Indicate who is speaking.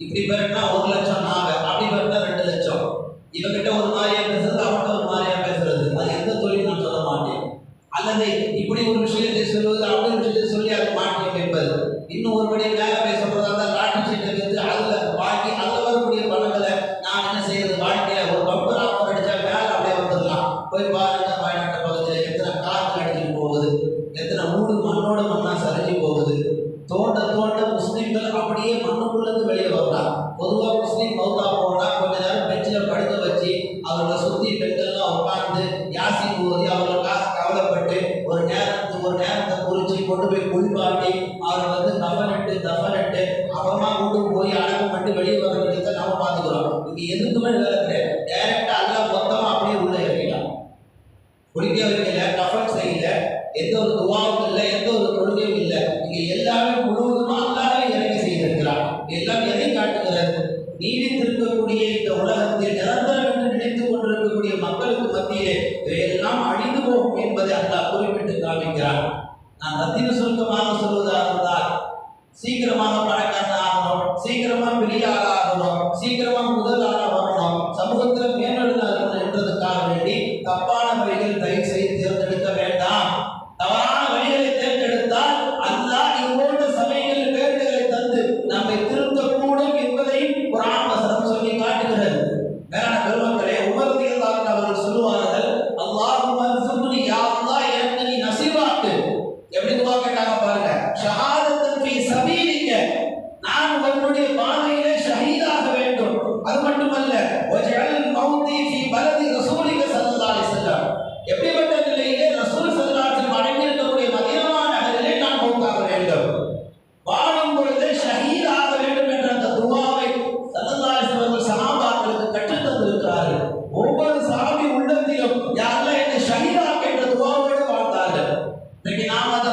Speaker 1: Degree பேர்னா ஒரு லட்சம் நான் தோண்ட முஸ்லிம்கள் அப்படியே வெளியே வரலாம் பொதுவாக முஸ்லீம் மௌத்தா போனா கொஞ்ச நேரம் பெஞ்சில் படுக்க வச்சு அவர்களை சுத்தி பெண்கள்லாம் உட்கார்ந்து யாசி ஓதி காசு கவலைப்பட்டு ஒரு நேரத்துக்கு ஒரு நேரத்தை குறிச்சு கொண்டு போய் குளிப்பாட்டி அவர் வந்து கஃனிட்டு தஃனிட்டு அப்புறமா கொண்டு போய் அடக்கம் பண்ணி வெளியே வர வேண்டியதை நாம பார்த்துக்கிறோம். இங்க எதுக்குமே வேலை கிடையாது. டைரக்டா எல்லாம் மொத்தமா அப்படியே உள்ள இறங்கிட்டான் குளிக்க வைக்கல டஃபன் செய்யல எந்த ஒரு துவாவும் இல்லை எந்த ஒரு தொழுகையும் இல்லை. நீங்க எல்லாமே முழுவதுமா அல்லாவே நீடித்திருக்கக்கூடிய இந்த உலகத்தில் நிரந்தரம் என்று நினைத்துக் கொண்டிருக்கக்கூடிய மக்களுக்கு மத்தியிலே இவையெல்லாம் அழிந்து போகும் என்பதை அல்லாஹ் குறிப்பிட்டு காமிக்கிறார் நான் ரத்தின சுருக்கமாக சொல்வதாக இருந்தால் சீக்கிரமாக பணக்காரன் ஆகணும் சீக்கிரமா பெரிய ஆளா ஆகணும் சீக்கிரமா முதல் ஆளாக வரணும் சமூகத்தில் மேலெழுந்து என்றதுக்காக வேண்டி தப்பா எப்படி துவா கேட்டாங்க பாருங்க. ஷஹாதத்தன் சபீலிக்க. நான் உங்களுடைய பாதையிலே நாம் அதை